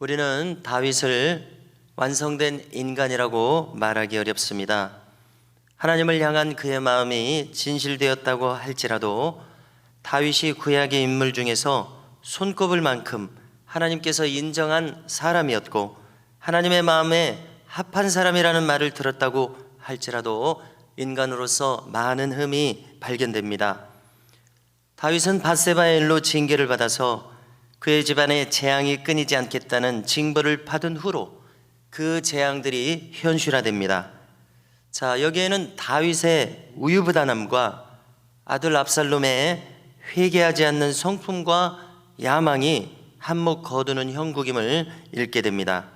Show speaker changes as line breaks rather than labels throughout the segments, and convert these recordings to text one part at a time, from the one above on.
우리는 다윗을 완성된 인간이라고 말하기 어렵습니다. 하나님을 향한 그의 마음이 진실되었다고 할지라도 다윗이 구약의 인물 중에서 손꼽을 만큼 하나님께서 인정한 사람이었고 하나님의 마음에 합한 사람이라는 말을 들었다고 할지라도 인간으로서 많은 흠이 발견됩니다. 다윗은 바세바의 일로 징계를 받아서 그의 집안에 재앙이 끊이지 않겠다는 징벌을 받은 후로 그 재앙들이 현실화됩니다. 자, 여기에는 다윗의 우유부단함과 아들 압살롬의 회개하지 않는 성품과 야망이 한몫 거두는 형국임을 읽게 됩니다.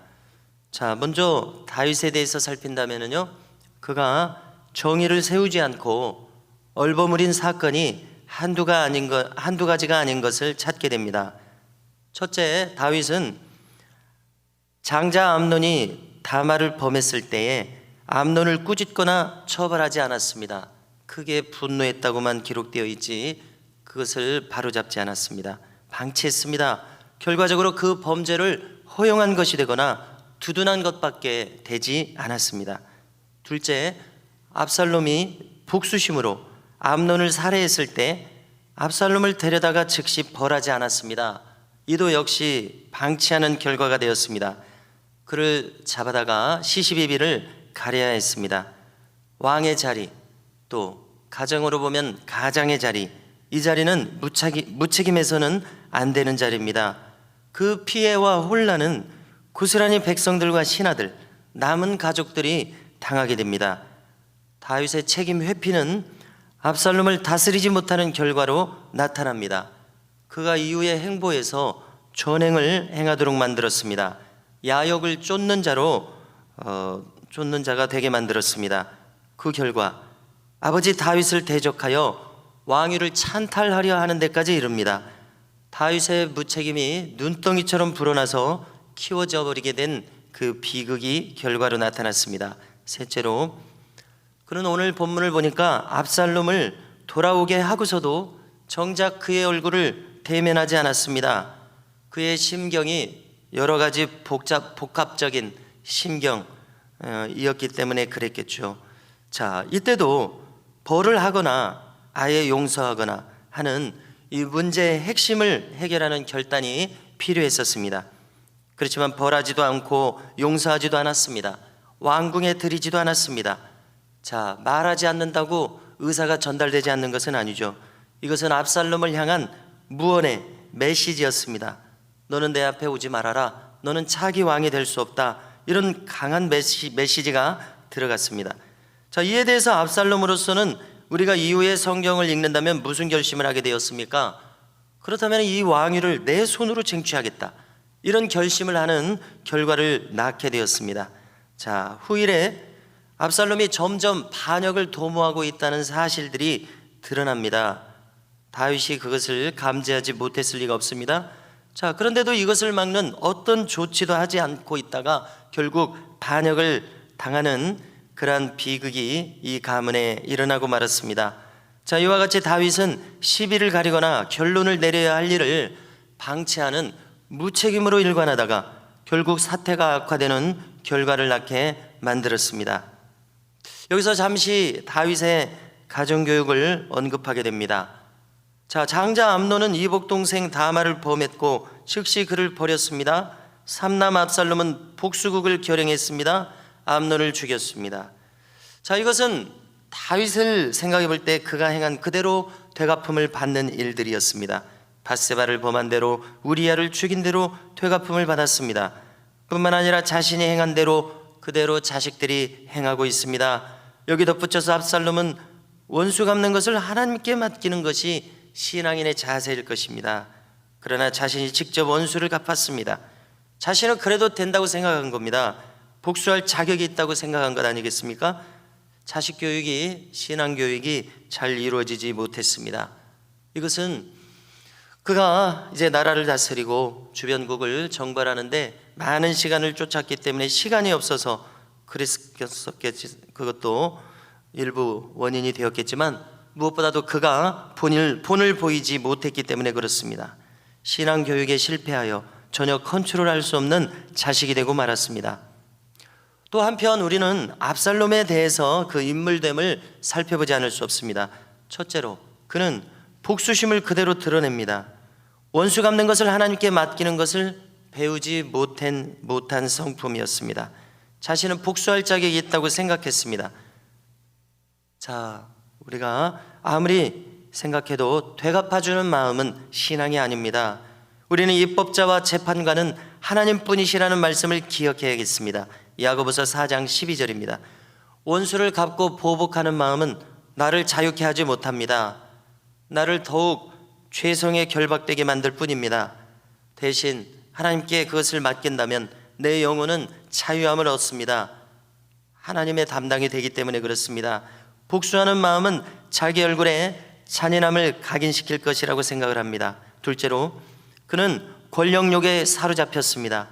자, 먼저 다윗에 대해서 살핀다면요. 그가 정의를 세우지 않고 얼버무린 사건이 한두 가 아닌 것, 한두 가지가 아닌 것을 찾게 됩니다. 첫째, 다윗은 장자 암논이 다마를 범했을 때에 암논을 꾸짖거나 처벌하지 않았습니다. 크게 분노했다고만 기록되어 있지 그것을 바로잡지 않았습니다. 방치했습니다. 결과적으로 그 범죄를 허용한 것이 되거나 두둔한 것밖에 되지 않았습니다. 둘째, 압살롬이 복수심으로 암논을 살해했을 때 압살롬을 데려다가 즉시 벌하지 않았습니다. 이도 역시 방치하는 결과가 되었습니다. 그를 잡아다가 시시비비를 가려야 했습니다. 왕의 자리, 또 가정으로 보면 가장의 자리, 이 자리는 무책임, 무책임 해서는 안 되는 자리입니다. 그 피해와 혼란은 고스란히 백성들과 신하들, 남은 가족들이 당하게 됩니다. 다윗의 책임 회피는 압살롬을 다스리지 못하는 결과로 나타납니다. 그가 이후의 행보에서 전행을 행하도록 만들었습니다. 야욕을 쫓는 자로 어, 쫓는 자가 되게 만들었습니다. 그 결과 아버지 다윗을 대적하여 왕위를 찬탈하려 하는 데까지 이릅니다. 다윗의 무책임이 눈덩이처럼 불어나서 키워져 버리게 된 그 비극이 결과로 나타났습니다. 셋째로 그는 오늘 본문을 보니까 압살롬을 돌아오게 하고서도 정작 그의 얼굴을 대면하지 않았습니다. 그의 심경이 여러 가지 복잡 복합적인 심경이었기 때문에 그랬겠죠. 자, 이때도 벌을 하거나 아예 용서하거나 하는 이 문제의 핵심을 해결하는 결단이 필요했었습니다. 그렇지만 벌하지도 않고 용서하지도 않았습니다. 왕궁에 들이지도 않았습니다. 자, 말하지 않는다고 의사가 전달되지 않는 것은 아니죠. 이것은 압살롬을 향한 무언의 메시지였습니다. 너는 내 앞에 오지 말아라. 너는 차기 왕이 될 수 없다. 이런 강한 메시, 메시지가 들어갔습니다. 자, 이에 대해서 압살롬으로서는 우리가 이후에 성경을 읽는다면 무슨 결심을 하게 되었습니까? 그렇다면 이 왕위를 내 손으로 쟁취하겠다. 이런 결심을 하는 결과를 낳게 되었습니다. 자, 후일에 압살롬이 점점 반역을 도모하고 있다는 사실들이 드러납니다. 다윗이 그것을 감지하지 못했을 리가 없습니다. 자, 그런데도 이것을 막는 어떤 조치도 하지 않고 있다가 결국 반역을 당하는 그러한 비극이 이 가문에 일어나고 말았습니다. 자, 이와 같이 다윗은 시비를 가리거나 결론을 내려야 할 일을 방치하는 무책임으로 일관하다가 결국 사태가 악화되는 결과를 낳게 만들었습니다. 여기서 잠시 다윗의 가정교육을 언급하게 됩니다. 자, 장자 암노는 이복 동생 다마를 범했고 즉시 그를 버렸습니다. 삼남 압살롬은 복수국을 결행했습니다. 암노를 죽였습니다. 자, 이것은 다윗을 생각해 볼 때 그가 행한 그대로 되갚음을 받는 일들이었습니다. 바세바를 범한 대로 우리야를 죽인 대로 되갚음을 받았습니다. 뿐만 아니라 자신이 행한 대로 그대로 자식들이 행하고 있습니다. 여기 덧붙여서 압살롬은 원수 갚는 것을 하나님께 맡기는 것이 신앙인의 자세일 것입니다. 그러나 자신이 직접 원수를 갚았습니다. 자신은 그래도 된다고 생각한 겁니다. 복수할 자격이 있다고 생각한 것 아니겠습니까? 자식 교육이 신앙 교육이 잘 이루어지지 못했습니다. 이것은 그가 이제 나라를 다스리고 주변국을 정벌하는데 많은 시간을 쫓았기 때문에 시간이 없어서 그랬었겠지 그것도 일부 원인이 되었겠지만 무엇보다도 그가 본을, 본을 보이지 못했기 때문에 그렇습니다. 신앙 교육에 실패하여 전혀 컨트롤할 수 없는 자식이 되고 말았습니다. 또 한편 우리는 압살롬에 대해서 그 인물됨을 살펴보지 않을 수 없습니다. 첫째로 그는 복수심을 그대로 드러냅니다. 원수 갚는 것을 하나님께 맡기는 것을 배우지 못한, 못한 성품이었습니다. 자신은 복수할 자격이 있다고 생각했습니다. 자, 우리가 아무리 생각해도 되갚아주는 마음은 신앙이 아닙니다. 우리는 입법자와 재판관은 하나님뿐이시라는 말씀을 기억해야겠습니다. 야고보서 4장 12절입니다. 원수를 갚고 보복하는 마음은 나를 자유케 하지 못합니다. 나를 더욱 죄성에 결박되게 만들 뿐입니다. 대신 하나님께 그것을 맡긴다면 내 영혼은 자유함을 얻습니다. 하나님의 담당이 되기 때문에 그렇습니다. 복수하는 마음은 자기 얼굴에 잔인함을 각인시킬 것이라고 생각을 합니다. 둘째로 그는 권력욕에 사로잡혔습니다.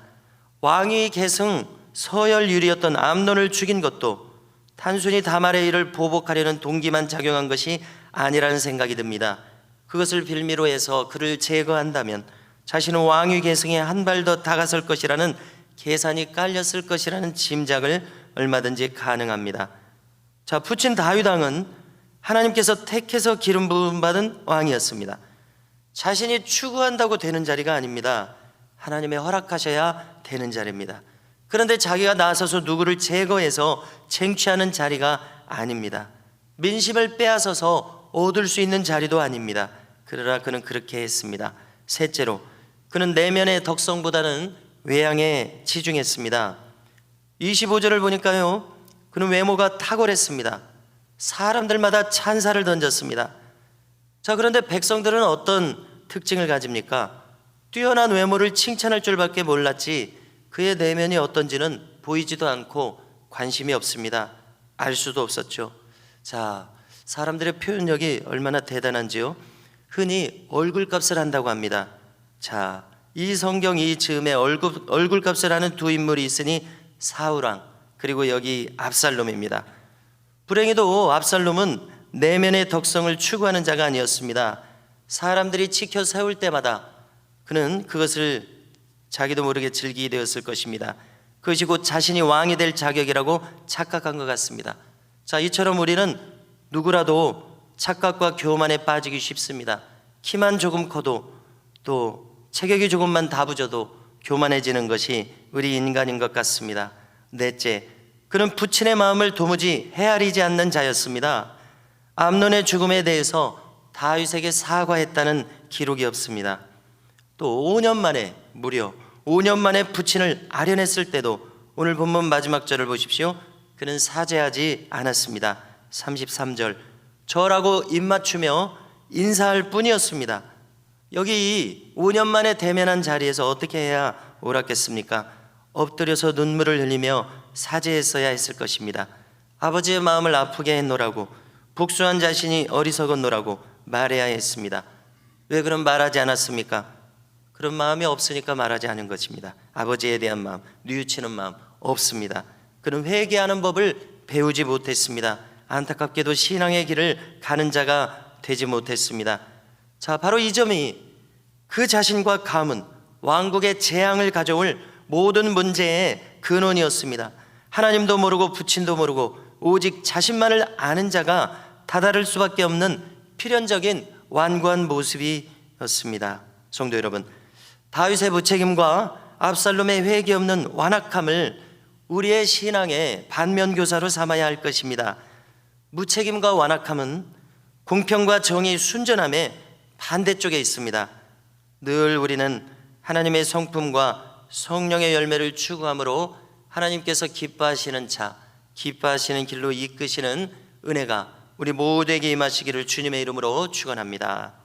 왕위 계승 서열유리였던 암론을 죽인 것도 단순히 다말의 일을 보복하려는 동기만 작용한 것이 아니라는 생각이 듭니다. 그것을 빌미로 해서 그를 제거한다면 자신은 왕위 계승에 한 발 더 다가설 것이라는 계산이 깔렸을 것이라는 짐작을 얼마든지 가능합니다. 자, 푸친 다윗 왕은 하나님께서 택해서 기름 부음 받은 왕이었습니다. 자신이 추구한다고 되는 자리가 아닙니다. 하나님의 허락하셔야 되는 자리입니다. 그런데 자기가 나서서 누구를 제거해서 쟁취하는 자리가 아닙니다. 민심을 빼앗아서 얻을 수 있는 자리도 아닙니다. 그러나 그는 그렇게 했습니다. 셋째로 그는 내면의 덕성보다는 외양에 치중했습니다. 25절을 보니까요. 그는 외모가 탁월했습니다. 사람들마다 찬사를 던졌습니다. 자, 그런데 백성들은 어떤 특징을 가집니까? 뛰어난 외모를 칭찬할 줄밖에 몰랐지 그의 내면이 어떤지는 보이지도 않고 관심이 없습니다. 알 수도 없었죠. 자, 사람들의 표현력이 얼마나 대단한지요. 흔히 얼굴값을 한다고 합니다. 자, 이 성경 이 즈음에 얼굴, 얼굴값을 하는 두 인물이 있으니 사울왕 그리고 여기 압살롬입니다. 불행히도 압살롬은 내면의 덕성을 추구하는 자가 아니었습니다. 사람들이 지켜 세울 때마다 그는 그것을 자기도 모르게 즐기게 되었을 것입니다. 그것이 곧 자신이 왕이 될 자격이라고 착각한 것 같습니다. 자, 이처럼 우리는 누구라도 착각과 교만에 빠지기 쉽습니다. 키만 조금 커도 또 체격이 조금만 다부져도 교만해지는 것이 우리 인간인 것 같습니다. 넷째, 그는 부친의 마음을 도무지 헤아리지 않는 자였습니다. 암론의 죽음에 대해서 다윗에게 사과했다는 기록이 없습니다. 또 5년 만에 무려 5년 만에 부친을 아련했을 때도 오늘 본문 마지막 절을 보십시오. 그는 사죄하지 않았습니다. 33절 저라고 입맞추며 인사할 뿐이었습니다. 여기 5년 만에 대면한 자리에서 어떻게 해야 옳았겠습니까? 엎드려서 눈물을 흘리며 사죄했어야 했을 것입니다. 아버지의 마음을 아프게 했노라고 복수한 자신이 어리석었노라고 말해야 했습니다. 왜 그런 말하지 않았습니까? 그런 마음이 없으니까 말하지 않은 것입니다. 아버지에 대한 마음, 뉘우치는 마음 없습니다. 그는 회개하는 법을 배우지 못했습니다. 안타깝게도 신앙의 길을 가는 자가 되지 못했습니다. 자, 바로 이 점이 그 자신과 감은 왕국의 재앙을 가져올 모든 문제의 근원이었습니다. 하나님도 모르고 부친도 모르고 오직 자신만을 아는 자가 다다를 수밖에 없는 필연적인 완고한 모습이었습니다. 성도 여러분, 다윗의 무책임과 압살롬의 회개 없는 완악함을 우리의 신앙의 반면 교사로 삼아야 할 것입니다. 무책임과 완악함은 공평과 정의, 순전함의 반대쪽에 있습니다. 늘 우리는 하나님의 성품과 성령의 열매를 추구함으로 하나님께서 기뻐하시는 자, 기뻐하시는 길로 이끄시는 은혜가 우리 모두에게 임하시기를 주님의 이름으로 축원합니다.